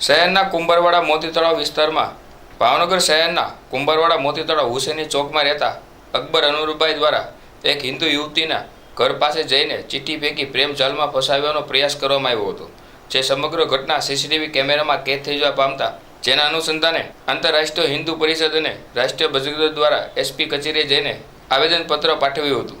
શહેરના કુંભરવાડા મોતી તળાવ વિસ્તારમાં ભાવનગર શહેરના કુંભરવાડા મોતી તળાવ હુસેની ચોકમાં રહેતા અકબર અનુરભાઈ દ્વારા એક હિન્દુ યુવતીના ઘર પાસે જઈને ચિઠ્ઠી ફેંકી પ્રેમ જાલમાં ફસાવવાનો પ્રયાસ કરવામાં આવ્યો હતો, જે સમગ્ર ઘટના સીસીટીવી કેમેરામાં કેદ થઈ જવા પામતા, જેના અનુસંધાને આંતરરાષ્ટ્રીય હિન્દુ પરિષદ અને રાષ્ટ્રીય બજરંગ દ્વારા એસપી કચેરીએ જઈને આવેદનપત્ર પાઠવ્યું હતું.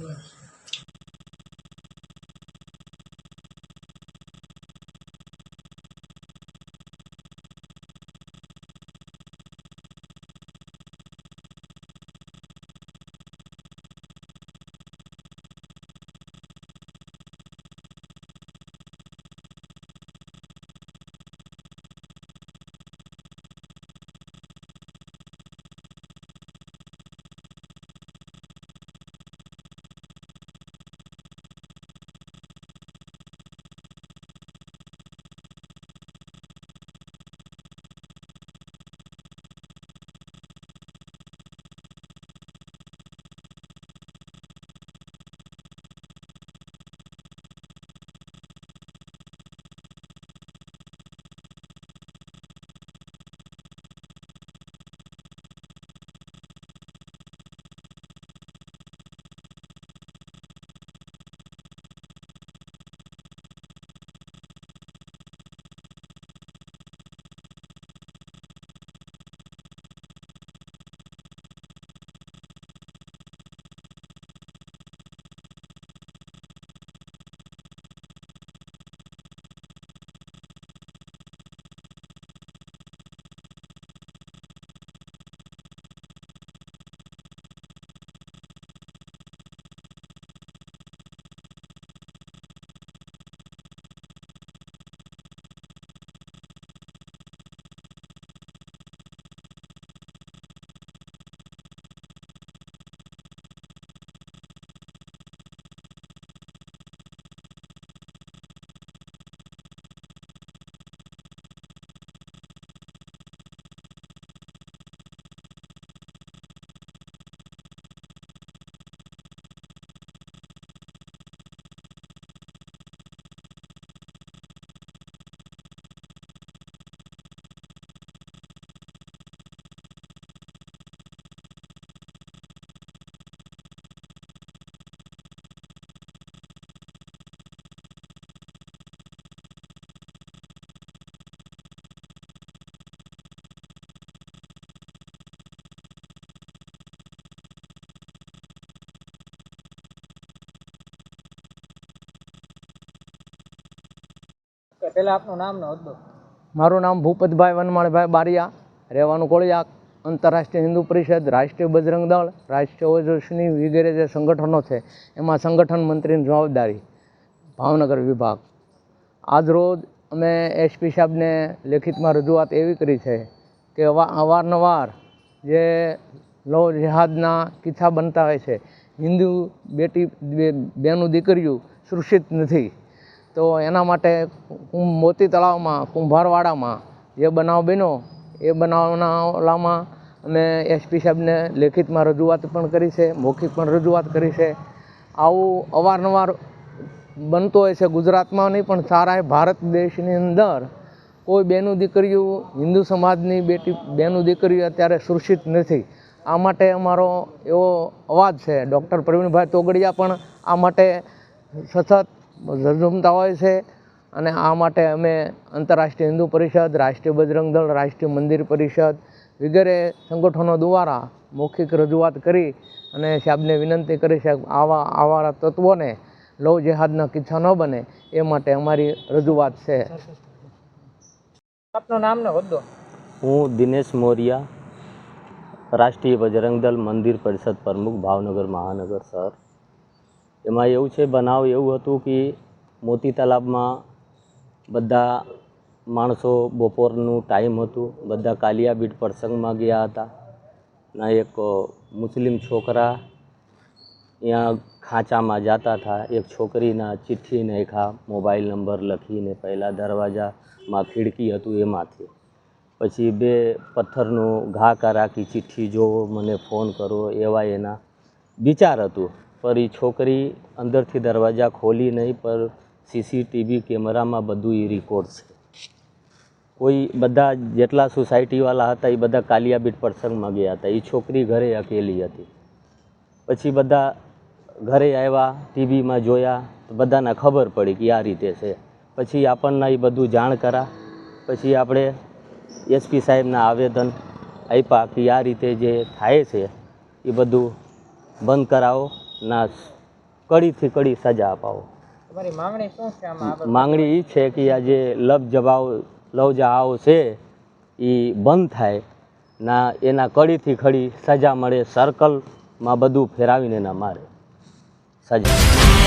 Yes. કે પહેલા આપનું નામ ને હોદ્દો મારું નામ ભૂપતભાઈ વનમાળભાઈ બારિયા, રહેવાનું કોળિયાક, આંતરરાષ્ટ્રીય હિન્દુ પરિષદ, રાષ્ટ્રીય બજરંગ દળ, રાષ્ટ્રીય ઓજસ્વી વગેરે જે સંગઠનો છે, એમાં સંગઠન મંત્રીની જવાબદારી, ભાવનગર વિભાગ. આજરોજ અમે એસપી સાહેબને લેખિતમાં રજૂઆત એવી કરી છે કે અવા- અવારનવાર જે લો જહાદના કિસ્સા બનતા હોય છે, હિન્દુ બેટી બેનું દીકરીઓ સુરક્ષિત નથી. તો એના માટે કું- મોતી તળાવમાં કુંભારવાડામાં જે બનાવ બન્યો, એ બનાવનાલામાં અમે એસપી સાહેબને લેખિતમાં રજૂઆત પણ કરી છે, મૌખિક પણ રજૂઆત કરી છે. આવું અવારનવાર બનતો હોય છે ગુજરાતમાં નહીં, પણ સારા ભારત દેશની અંદર કોઈ બેનું દીકરીઓ, હિન્દુ સમાજની બેટી, બેનું દીકરીઓ અત્યારે સુરક્ષિત નથી. આ માટે અમારો એવો અવાજ છે. ડૉક્ટર પ્રવીણભાઈ તોગડિયા પણ આ માટે સતત ઝઝુમતા હોય છે અને આ માટે અમે આંતરરાષ્ટ્રીય હિન્દુ પરિષદ રાષ્ટ્રીય બજરંગ દળ રાષ્ટ્રીય મંદિર પરિષદ વગેરે સંગઠનો દ્વારા મૌખિક રજૂઆત કરી અને સાહેબને વિનંતી કરી છે આવા આવા તત્વોને લવ જેહાદના કિસ્સા ન બને એ માટે અમારી રજૂઆત છે. આપનું નામ ને હોદ્દો? હું દિનેશ મોરિયા રાષ્ટ્રીય બજરંગ દળ મંદિર પરિષદ પ્રમુખ ભાવનગર મહાનગર શહેર એમાં એવું છે, બનાવ એવું હતું કે મોતી તલાબમાં બધા માણસો બપોરનું ટાઈમ હતું, બધા કાલિયા બીટ પ્રસંગમાં ગયા હતા. ના એક મુસ્લિમ છોકરા ત્યાં ખાંચામાં જતા હતા. એક છોકરીના ચિઠ્ઠી નાખા મોબાઈલ નંબર લખીને પહેલાં દરવાજામાં ખિડકી હતું એમાંથી. પછી બે પથ્થરનું ઘા કરાકી ચિઠ્ઠી જોવો મને ફોન કરો, એવા એના વિચાર હતું. પર એ છોકરી અંદરથી દરવાજા ખોલી નહીં પર સીસીટીવી કેમેરામાં બધું એ રેકોર્ડ છે. કોઈ બધા જેટલા સોસાયટીવાળા હતા એ બધા કાલિયાબીટ પ્રસંગમાં ગયા હતા. એ છોકરી ઘરે અકેલી હતી. પછી બધા ઘરે આવ્યા, ટીવીમાં જોયા, તો બધાને ખબર પડી કે આ રીતે છે. પછી આપણને એ બધું જાણ કરા. પછી આપણે એસપી સાહેબના આવેદન આપ્યા કે આ રીતે જે થાય છે એ બધું બંધ કરાવો. ના કડીથી કડી સજા અપાવો. માંગણી એ છે કે આ જે લવ જવાઓ લવ જહાઓ છે એ બંધ થાય. ના એના કડીથી ખડી સજા મળે સર્કલમાં બધું ફેરાવીને ના મારે. સજા.